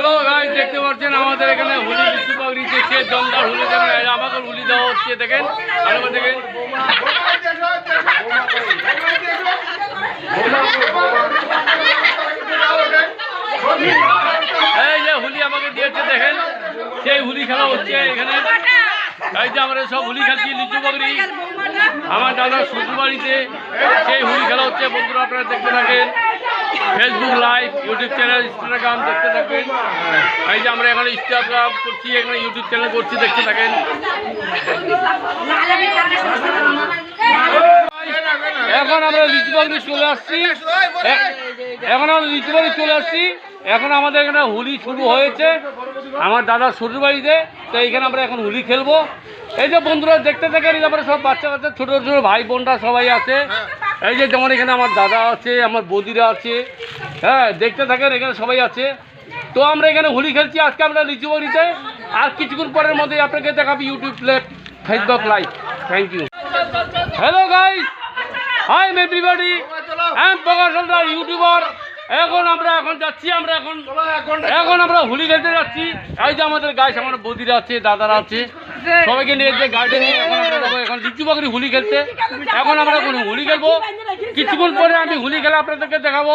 Hello guys দেখতে পাচ্ছেন আমাদের এখানে হোলি বিশ্বকাপ দিচ্ছে দমদার হুলি আমাকে হোলি দেওয়া হচ্ছে দেখেন। আরেকবার দেখেন এই যে হুলি আমাকে দিয়েছে দেখেন। সেই হুলি খেলা হচ্ছে এখানে। এই যে আমরা সব হুলি খেলছি লিচু বকরি। আমার দাদা শ্বশুর বাড়িতে সেই হুলি খেলা হচ্ছে বন্ধুরা আপনারা দেখতে থাকেন। Facebook live YouTube channel Instagram দেখতে থাকেন। এই যে আমরা এখানে ইনস্টাগ্রাম করছি, এখানে ইউটিউব চ্যানেল করছি, দেখতে থাকেন। এখন আমরা চলে আসছি। এখন আমরা বাগরি চলে আসছি। এখন আমাদের এখানে হোলি শুরু হয়েছে। আমার দাদার শ্বশুর বাড়িতে তো এইখানে আমরা এখন হোলি খেলব। এই যে বন্ধুরা, দেখতে থাকেন তারপরে সব বাচ্চা বাচ্চা ছোটো ছোটো ভাই বোনরা সবাই আছে। এই যে যেমন এখানে আমার দাদা আছে, আমার বৌদিরা আছে। হ্যাঁ দেখতে থাকেন এখানে সবাই আছে। তো আমরা এখানে হোলি খেলছি, আজকে আমরা লিচু বাড়িতে আর কিছুক্ষণ পরের মধ্যে আপনাকে দেখাবো YouTube plate Facebook live thank you hello guys hi everybody I am Prakash YouTuber এখন আমরা এখন যাচ্ছি আমরা এখন এখন আমরা হোলি খেলতে যাচ্ছি। এই যে আমাদের গাইস আমার বৌদিরা আছে দাদারা আছে। সবাইকে নিয়ে যে গার্ডেনে এখন আমরা যাব এখন লিচু বাকরি হোলি খেলতে। এখন আমরা এখন হোলি খেলব। কিছুক্ষণ পরে আমি হোলি খেলা আপনাদেরকে দেখাবো।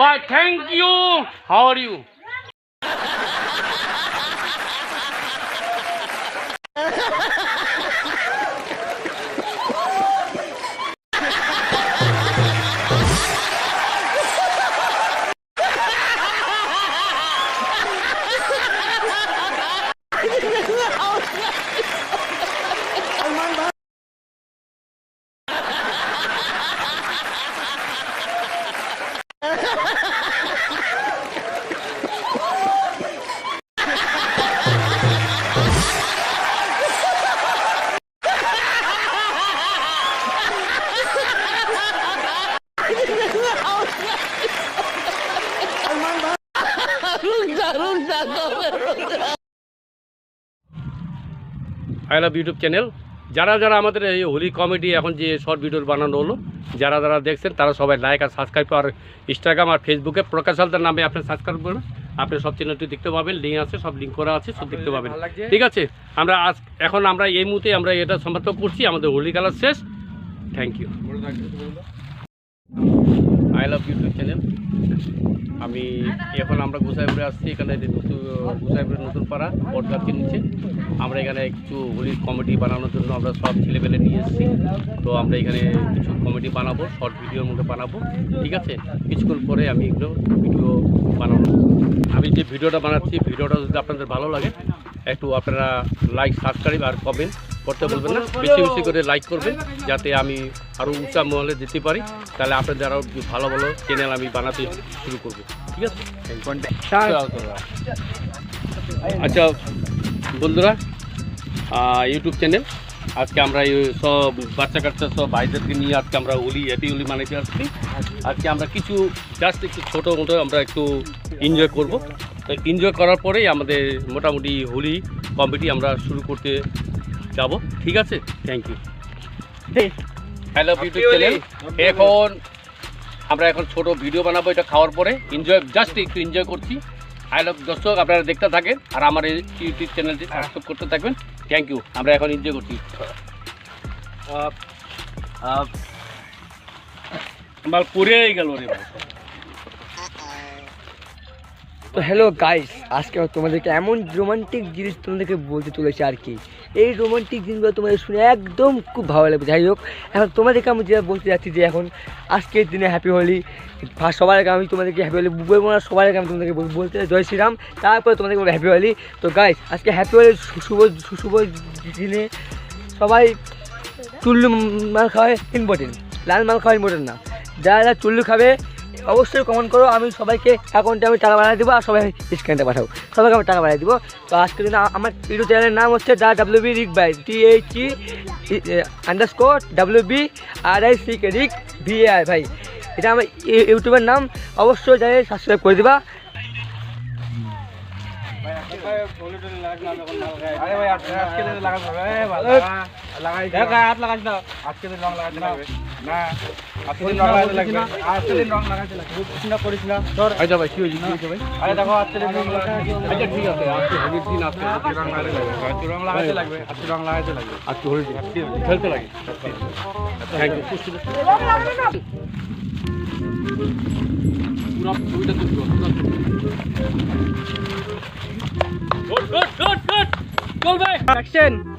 Bye thank you how are you I love YouTube channel যারা যারা আমাদের এই হোলি কমেডি এখন যে শর্ট ভিডিও বানানো হলো যারা যারা দেখছেন তারা সবাই লাইক আর সাবস্ক্রাইব আর ইনস্টাগ্রাম আর ফেসবুকে প্রকাশ হালদার নামে আপনি সাবস্ক্রাইব করবেন। আপনি সব চ্যানেলটি দেখতে পাবেন লিঙ্ক আছে সব লিঙ্ক করা আছে সব দেখতে পাবেন। ঠিক আছে? আমরা আজ এখন আমরা এই মুহূর্তে আমরা এটা সমাপ্ত করছি। আমাদের হোলি কালার শেষ। Thank you I love YouTube channel. আমি এখন আমরা গোসাইপুরে আসছি, এখানে গোসাইপুরের নতুন পাড়া, বটগাছের নিচে। আমরা এখানে কিছু হোলির কমেডি বানানোর জন্য আমরা সব ছেলেপেলে নিয়ে এসেছি। তো আমরা এখানে কিছু কমেডি বানাবো, শর্ট ভিডিওর মধ্যে বানাবো, ঠিক আছে? কিছুক্ষণ পরে আমি এগুলো ভিডিও বানাবো। আমি যে ভিডিওটা বানাচ্ছি, ভিডিওটা যদি আপনাদের ভালো লাগে, একটু আপনারা লাইক সাবস্ক্রাইব আর কমেন্ট করতে বলবেন না। বেশি বেশি করে লাইক করবেন যাতে আমি আরও উঁচা মহলে যেতে পারি। তাহলে আপনাদের আরও ভালো ভালো চ্যানেল আমি বানাতে শুরু করব। ঠিক আছে? আচ্ছা বন্ধুরা ইউটিউব চ্যানেল আজকে আমরা এই সব বাচ্চা কাচ্চা সব ভাইদেরকে নিয়ে আজকে আমরা হোলি হ্যাপি হোলি মানাইতে আসছি। আজকে আমরা কিছু জাস্ট একটু ছোটো মতো আমরা একটু এনজয় করব। তো এনজয় করার পরেই আমাদের মোটামুটি হোলি কম্পিটি আমরা শুরু করতে যাব ঠিক আছে? Thank you hello YouTube channel এখন আমরা এখন ছোট ভিডিও বানাবো এটা খাওয়ার পরে। এনজয় জাস্ট একটু এনজয় করছি। আই লাভ দর্শক আপনারা দেখতে থাকেন আর আমার এই ইউটিউব চ্যানেলটি সাবস্ক্রাইব করতে থাকবেন। থ্যাংক ইউ আমরা এখন এনজয় করছি। আমার পড়েই গেল রে তো হ্যালো গাইস আজকে আমি তোমাদেরকে এমন রোমান্টিক জিনিস তোমাদেরকে বলতে চলেছি আর কি। এই রোমান্টিক দিনগুলো তোমাদের শুনে একদম খুব ভালো লাগবে। যাই হোক, এখন তোমাদেরকে আমি যেটা বলতে যাচ্ছি যে এখন আজকের দিনে হ্যাপি হোলি ফার্স্ট সবার আগে আমি তোমাদেরকে হ্যাপি হোলি বলব না সবার আগে আমি তোমাদেরকে বলতে জয় শ্রীরাম, তারপরে তোমাদেরকে হ্যাপি হোলি তো গাইস আজকে হ্যাপি হোলি শুভ শুভ দিনে সবাই চুল্লু মাল খাওয়া ইম্পর্টেন্ট লাল মাল খাওয়া ইম্পর্টেন্ট না। যারা যারা চুল্লু খাবে অবশ্যই কমেন্ট করো। আমি সবাইকে অ্যাকাউন্টে আমি টাকা বাড়াই দেবো আর সবাই স্ক্যানটা পাঠাবো। সবাইকে আমি টাকা বাড়াই দেবো। তো আজকের দিন আমার ইউটিউব চ্যানেলের নাম হচ্ছে the W B Rik by T H E underscore W B R I C K Rik V I ভাই। এটা আমার ইউ- ইউটিউবের নাম। অবশ্যই যাই সাবস্ক্রাইব করে দিবা। আরে ভাই আজকে দিন লাগাতে হবে লাগাই হাত লাগাইছ না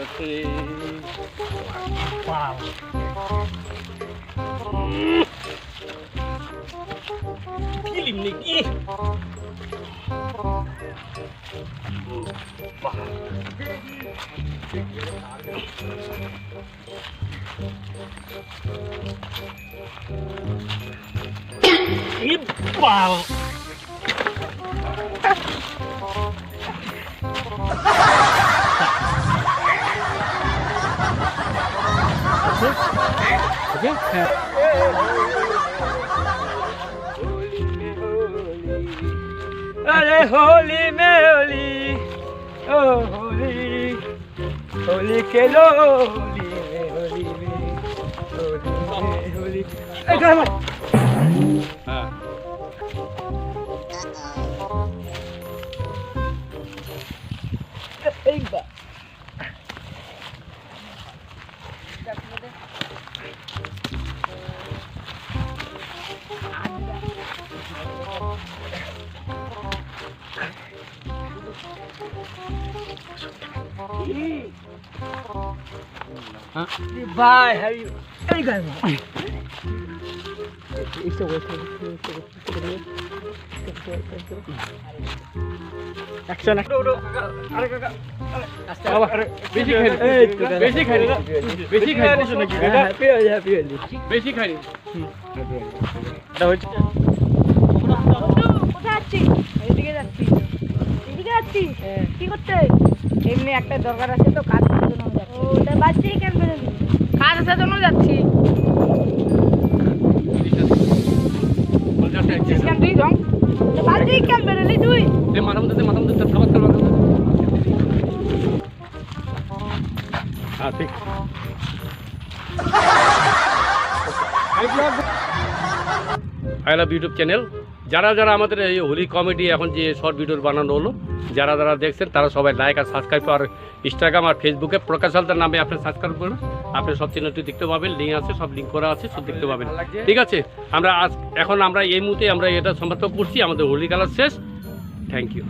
আজকে দিন লং লাগাতে হবে আজকে দিন রং লাগাতে লাগবে আজকে দিন রং লাগাতে हमारे होली में होली ओ होली होली खेलो होली में होली में होली में Holi Bye, how you? Hey guys. It's a action আরে কাকা বাবা, বেশি খাইনি বেশি খাইনি বেশি খাইনি নাকি বেটা হ্যাপি হলি হ্যাপি হলি বেশি খাইনি এটা হচ্ছে কোথায় যাচ্ছি এদিকে যাচ্ছি এদিকে যাচ্ছি কি করতে? এমনি একটা দরকার আছে তো কাজ করার জন্য যাচ্ছি। ও তা বাচ্চাই কেন বেরোলি? কাজ আসার জন্য যাচ্ছি। কেন তুই রং কেন বেরোলি তুই? মাথা মধ্যে মাথা মধ্যে খাবার খাবার হ্যাঁ ঠিক। আই লাভ ইউটিউব চ্যানেল যারা যারা আমাদের এই হোলি কমেডি এখন যে শর্ট ভিডিও বানানো হলো, যারা যারা দেখছেন, তারা সবাই লাইক আর সাবস্ক্রাইব আর ইনস্টাগ্রাম আর ফেসবুকে প্রকাশ হালদার নামে আপনি সাবস্ক্রাইব করবেন আপনি সব চ্যানেলটি দেখতে পাবেন লিঙ্ক আছে, সব লিঙ্ক করা আছে, সব দেখতে পাবেন। ঠিক আছে? আমরা আজ এখন আমরা এই মুহূর্তে আমরা এটা সমাপ্ত করছি। আমাদের হোলি কালার শেষ। Thank you